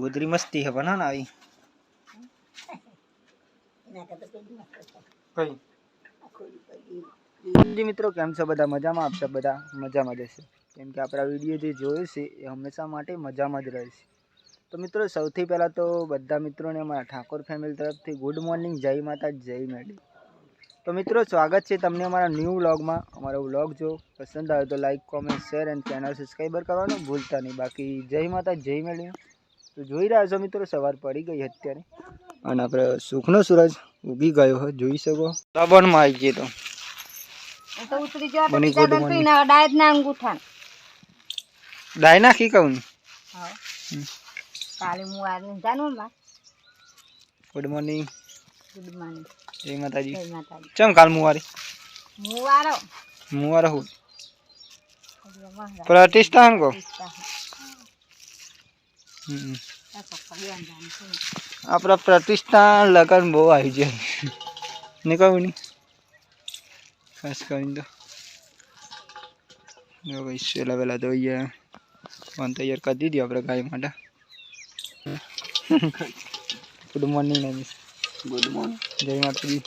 ગોદરી મસ્તી હે પણ હા ને આવી. કઈ? મિત્રો કેમ છો? બધા મજામાં? આપશે બધા મજામાં જશે કેમ કે આપણા વીડિયો જે જોયો છે એ હંમેશા માટે મજામાં જ રહેશે તો મિત્રો સૌથી પહેલાં તો બધા મિત્રોને અમારા ઠાકોર ફેમિલી તરફથી ગુડ મોર્નિંગ જય માતા જય મેડી તો મિત્રો સ્વાગત છે તમને અમારા ન્યૂ વ્લોગમાં અમારો વ્લોગ જો પસંદ આવે તો લાઇક કોમેન્ટ શેર અને ચેનલ સબસ્ક્રાઈબર કરવાનું ભૂલતા નહીં. બાકી જય માતા જય મેળી. તો જોઈ રહ્યા છો મિત્રો સવાર પડી ગઈ અત્યારે. અને આપણે સુખનો સૂરજ ઉગી ગયો હોય જોઈ શકો. દબણમાં આવી ગયો તો. ડાય નાખી કહું ગુડ મોર્નિંગ ગુડ મોર્નિંગ જય માતાજી. જય માતાજી. ચમ કાલ મુવારી? હું? વારો મુવાર હું પ્રતિષ્ઠા હમ. આપણા પ્રતિષ્ઠા લગન બહુ આવી જાય ને કહું નહીં. ખાસ કરીને તો. ભાઈ વહેલા વેલા તો અહીંયા ફોન તૈયાર કરી દીધી આપણે ગાય માટે. Good morning Namish good morning જય માતાજી.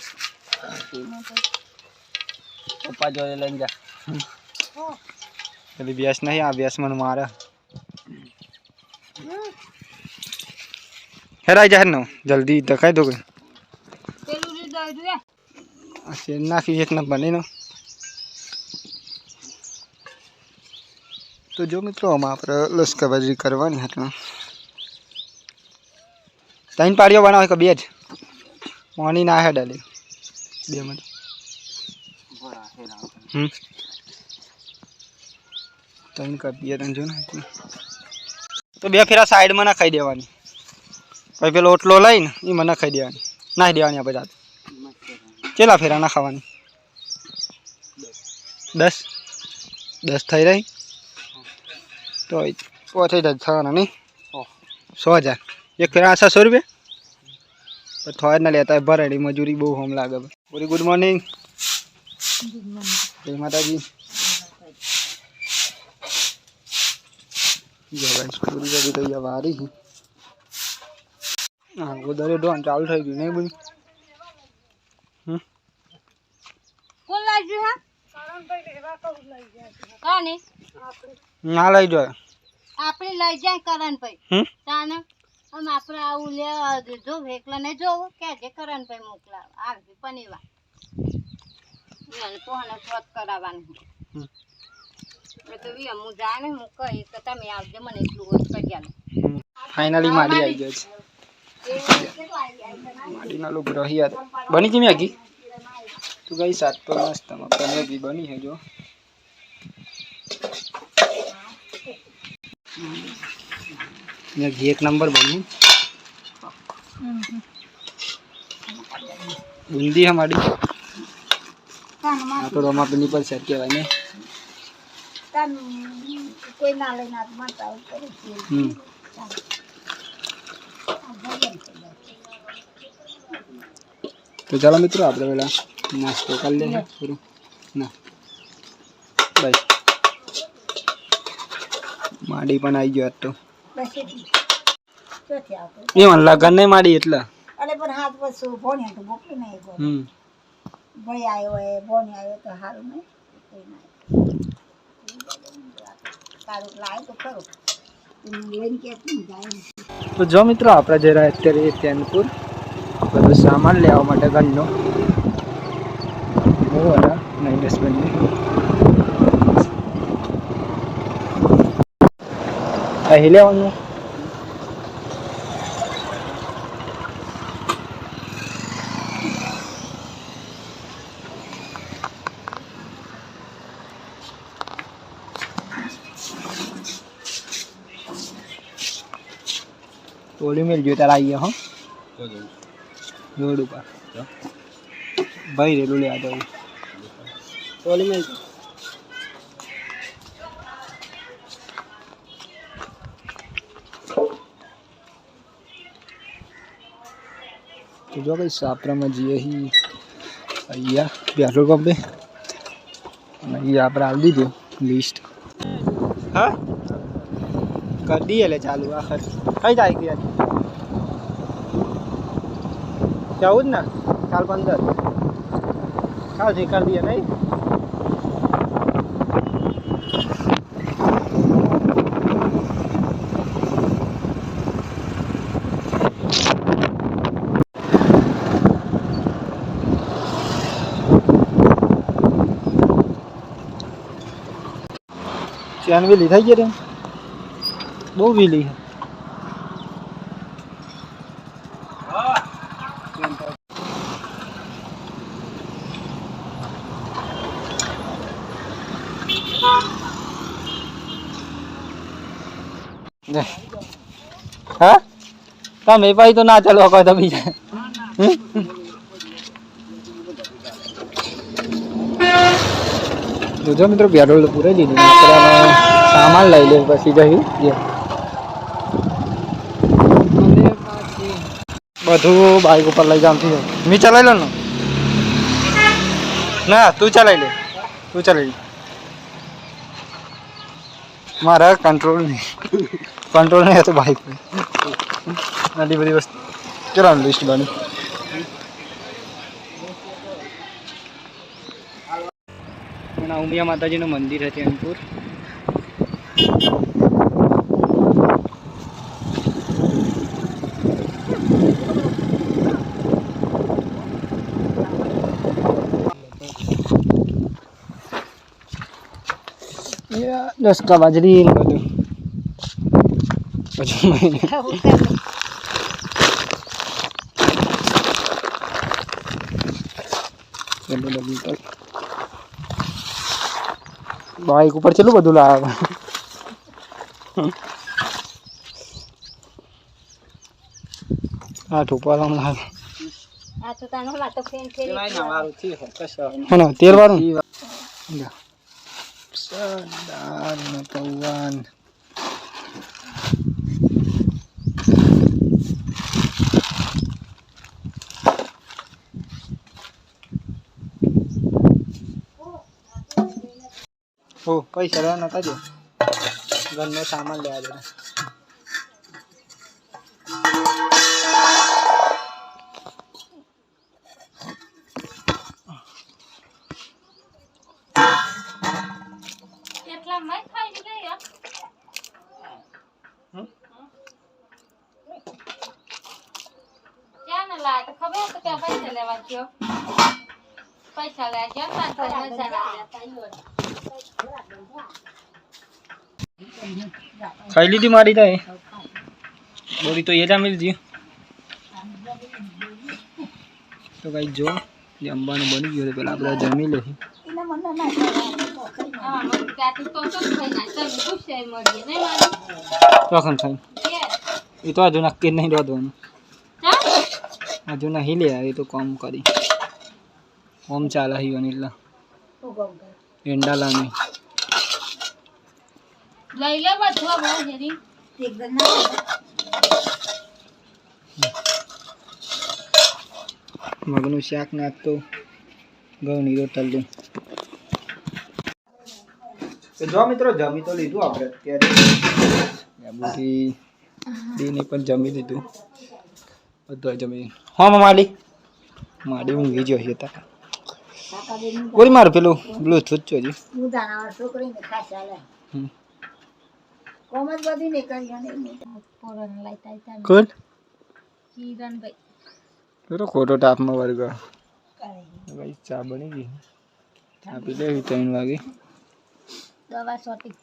પપ્પા જોડે લઈને જા. પેલી વ્યાસ નહીં આ વ્યાસ મને મારે. હેરાઈ જાય ને જલ્દી દખાઈ દો કે શેર નાખી એક ના. બની તો જો મિત્રો આમાં આપણે લશ્કરબાજી કરવાની હતી ત્રણ પાડીઓ બનાવે કે બે જ? મોની ના હે ડાલી બે મિનિટ. હમ. ત્રણ કાપીએ ત્રણ જો ને. તો બે ફેરા સાઈડમાં ના ખાઈ દેવાની. પછી પેલો ઓટલો લઈને એમાં નખાઈ ખાઈ દેવાની. નાખી દેવાની આપણે જાતે કેટલા ફેરા ના ખાવાની દસ. દસ થઈ રહી? તો પહોંચી જાય થવાના નહીં? સો હજાર. એક ફેરા છસો રૂપિયા? થવા થોડા ના લેતા ભરાડી મજૂરી બહુ હોમ લાગે પૂરી ગુડ મોર્નિંગ જય માતાજી. જય ભાઈ પૂરી બધી તો વારી. હા ગોદરે ડોન ચાલુ થઈ ગયું નહીં બધું કોણ લાગ્યું હા? કોને? ના લઈ જાય. આપણે લઈ જાય કરણભાઈ. તાને? આમ આપણે આવું લે જો એકલા ને જોવું કે જે કરણભાઈ મોકલાવ. આવી પનીવા એને પોહને ફોત કરાવવાનું? હું આવજો ફાઇનલી માડી આવી ગયો છે. માડીના લોકો રહ્યા બની કેમ આગી તું ગઈ સાત તો મસ્ત પનીર બી બની છે જો અહીંયા ઘી એક નંબર બન્યું બુંદી હે માડી આ તો રમાપીની પર સેટ કહેવાય ને કોઈ ના લઈને હાથ મારતા હોય કરે હમ તો ચાલો મિત્રો આપણે પેલા નાસ્તો કરી લઈએ પૂરું ના. બસ. માડી પણ આવી ગયો તો. એ મને લગન નહીં માડી એટલે. અરે પણ હાથ વસ્તુ ભોણી તો મોકલી નહીં ગયો હમ. ભાઈ આવ્યો એ ભોણી આવ્યો તો સારું નહીં. તારું લાય તો ખરું. લઈને ક્યાંથી જાય તો જો મિત્રો, આપણે જઈ રહ્યા અત્યારે ચેનપુર. બધું સામાન લેવા માટે ઘરનો. બહુ હતા નૈનેશ બંને અહીં લેવાનું. ઓલી મેલ જોઈ તારા આવીએ હો રોડ ઉપર ભાઈ રેલું લેવા જવું ઓલી મેલ તો જો ભાઈ સાપરામાં જઈએ અહીં અહીંયા પેટ્રોલ પંપે અને અહીંયા આપણે આવી દીધું લિસ્ટ હા કરી દઈએ એટલે ચાલુ આખર કઈ તારીખ યાર. ચૌદ ને. કાલ પંદર કાલથી કરી દઈએ નહીં. ચેન વેલી થઈ ગઈ રે બહુ વેલી છે લે. હા તમે ભાઈ તો ના ચાલો કહો તો બીજા હમ? જોજો મિત્રો પેટ્રોલ પૂરાઈ દીધું આપણે હવે સામાન લઈ લે પછી જઈ બધું બાઇક ઉપર લઈ જામ થઈ મેં ચલાવી લો ને ના તું ચલાવી લે તું ચલાવી લે મારા કંટ્રોલ નહીં કંટ્રોલ નહીં હતું બાઇક આટલી બધી વસ્તુ કેટલાનું લિસ્ટ બન્યું અને ઉમિયા માતાજીનું મંદિર છે ચેનપુર દસ કા બાજરી ને બધું પછી મહિને બાઈક ઉપર કેટલું બધું લાવે હા ઠોપા હમણાં આ તો તાનો વાતો ફેન ફેરી હા તેલ વાળું દાળ ને પૌવાન ઓ પૈસા લેવા નતા જો ઘરનો સામાન લેવા જરા લાયા તો ખબર તો કે પૈસા લેવા ગયો. પૈસા લેવા ગયો ને પાછો મજા ખાઈ લીધી મારી તો બોરી તો એ જ મિલ જી તો કઈ જો જમવાનું બની ગયું પેલા આપણે જમી ત્યાંથી તો ખાઈ. એ તો હજુ નક્કી નહીં રોધવાનું? હજુ નહીં લે આવી તો કોમ કરી. કોમ ચાલે હી એટલે. એંડાલા નહીં લઈ લે બધું બહુ જરી મગનું શાક નાખતો. ઘઉંની રોટલી તો જો મિત્રો જમી તો લીધું આપણે અત્યારે. બુટી દીને પણ જમી લીધું. બધું જમી. હા માડી માડી ઊંઘી જો છે તાર. બોલી મારું પેલું બ્લુટૂથ જોજી હમ. પોરણ લાઈતા હતા કોણ? કિરણભાઈ. પેલો ખોટો તાપમાં વર્ગ ભાઈ ચા બની ગઈ. ચા પી લેવી ત્રણ વાગે. દવા સોટી.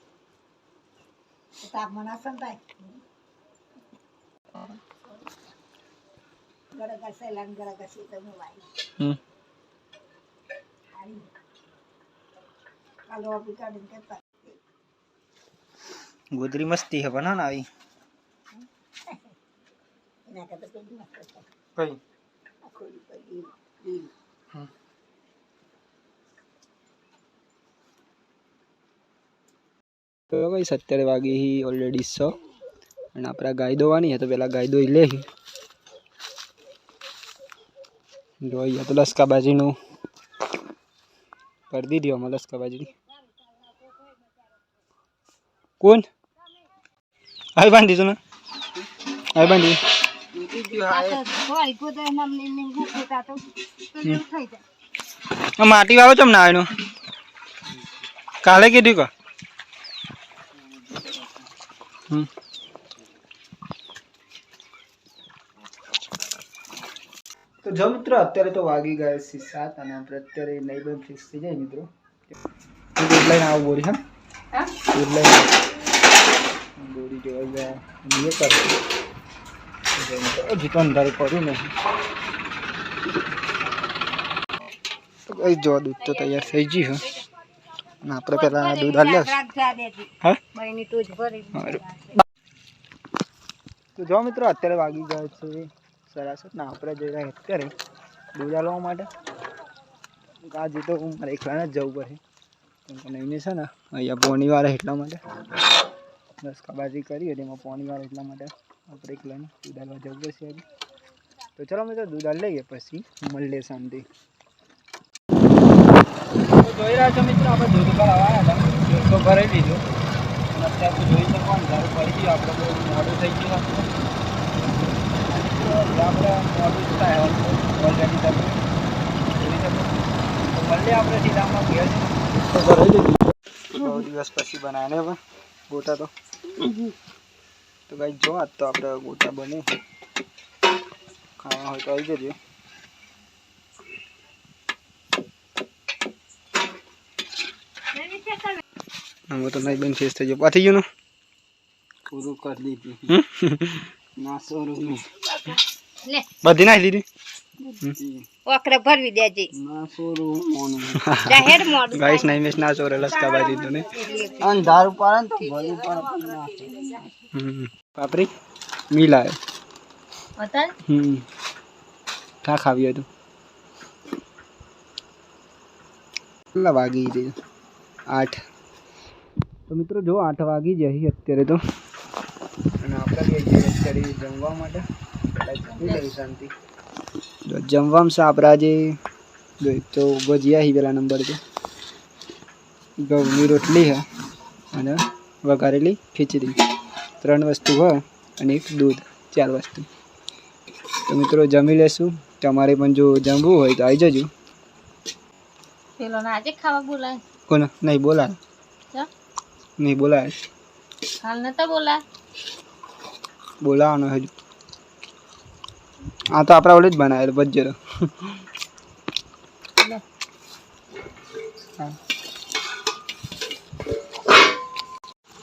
હમ ગોદરી મસ્તી હે બના ના આવી કઈ હમ. તો ભાઈ સત્તર વાગે ઓલરેડી સો અને આપણે ગાય દોવાની છે તો પેલા ગાય દોઈ લે દોઈ તો લસકા બાજીનું કરી દીધી આમાં લસકા બાજરી કોણ? આવી બાંધી દીધું ને. આવી બાંધી. આ તો થોડી ગોદરે નામની ને મૂકી તા તો તો જેવું થઈ જાય આ માટી વાળો ચમ ના આવ્યો કાલે કીધું કો? તો જો મિત્રો અત્યારે તો વાગી ગયા છે સાત અને આપણે અત્યારે નહીં બેન ફિક્સ થઈ જાય મિત્રો. દૂધ લઈને આવો બોરી હા? હા? દૂધ બોરી જોવા જાય એ કરશે જીતો અંધારું પડ્યું ને. તો કઈ જો દૂધ તો તૈયાર થઈ ગયું હા? આપણે પહેલા દૂધ હાલ્યા. તો જો મિત્રો અત્યારે વાગી ગયા છે સરાસર ના, આપણે જઈ રહ્યા કરી દૂધ હાલવા માટે આજે તો હું મારે એકલાને જ જવું પડે નહીં છે ને, અહીંયા પોણી વાળા એટલા માટે. દસ કબાજી કરી હતી એમાં પોણી વાળા એટલા માટે આપણે એકલાને દુધાલવા જવું પડશે તો ચલો મિત્રો દૂધ હાલ લઈએ પછી મળીએ શાંતિ. જોઈ રહ્યા છો મિત્રો, આપણે દૂધ પર આવ્યા હતા. દૂધ તો ભરાઈ લીધું અને અત્યારે જોઈ શકો, અંધારું પડી ગયું. આપણે મોડું થઈ ગયું. આપણે મોડું જ થાય ઓલરેડી તમે જોઈ શકો તો મળીએ આપણે સીધામાં ઘેર તો ભરાઈ લીધું બહુ દિવસ પછી બનાવીને હવે ગોટા તો તો ભાઈ જો આજ તો આપણે ગોટા બને ખાવા હોય તો આવી જજો હવે તો નહીં બેન ફેસ થઈ ગયો પાથી ગયું ને પૂરું કરી દીધું નાસો રૂમી લે. બધી નાખી દીધી? ઓકરે ભરવી દેજે. જાહેર મોડું ગાઈસ નહીં મેસ નાસો રે લસકા દીધું ને. અંધાર ઉપર તો ભરી પણ પાપરી મિલા હતા હમ. કા ખાવી હતું કેટલા વાગી છે? આઠ. તો મિત્રો જો આઠ વાગી જાય અત્યારે તો. અને આપણે અત્યારે જમવા માટે. જમવામાં છે. આપણે આજે જો એક તો ભજીયા હી પેલા નંબર છે ઘઉંની રોટલી હે અને વઘારેલી ખીચડી. ત્રણ વસ્તુ હોય અને એક દૂધ ચાર વસ્તુ. તો મિત્રો જમી લેશું. તમારે પણ જો જમવું હોય તો આવી જજો. પેલો ના આજે ખાવા બોલાય. કોને? નહીં બોલાય. નહીં બોલાય. હાલ નતા બોલાય? બોલાવાનો હજુ. આ તો આપણા ઓલી જ બનાવેલું બજ્જરો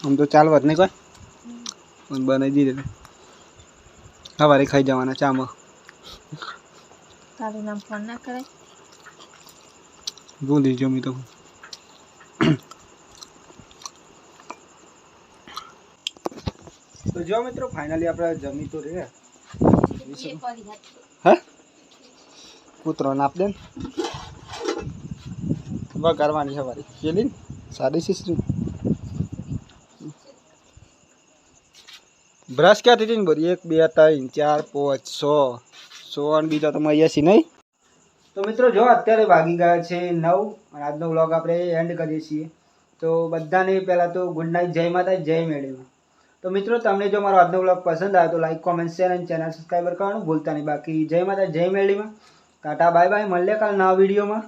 આમ તો ચાલවත් નહીં કોઈ? પણ બનાવી દીધે સવારે ખાઈ જવાના ચામાં. તારું નામ ફોન ના કરે ભૂલી જમી તો. તો જો મિત્રો ફાઇનલી આપણે જમી તો રહ્યા. હે? કૂતરો નાપ દે ને. વગાડવાની સવારે પેલી ને સાડી સિસ્ટરી બ્રશ ક્યાંથી ને બધી એક બે ત્રણ ચાર પાંચ સો સો અને બીજા તમે અહીંયા છીએ નહીં? તો મિત્રો જો અત્યારે વાગી ગયા છે નવ અને આજનો વ્લોગ આપણે એન્ડ કરીએ છીએ. તો બધાને પહેલાં તો ગુડ નાઇટ જય માતા જય મેળવી. તો મિત્રો, તમને જો મારો આજનો બ્લોગ પસંદ આવે તો લાઈક કોમેન્ટ શેર અને ચેનલ સબસ્ક્રાઈબર કરવાનું ભૂલતા નહીં. બાકી જય માતા જય મેળીમાં ટાટા બાય બાય મળીએ કાલ નવા વિડીયોમાં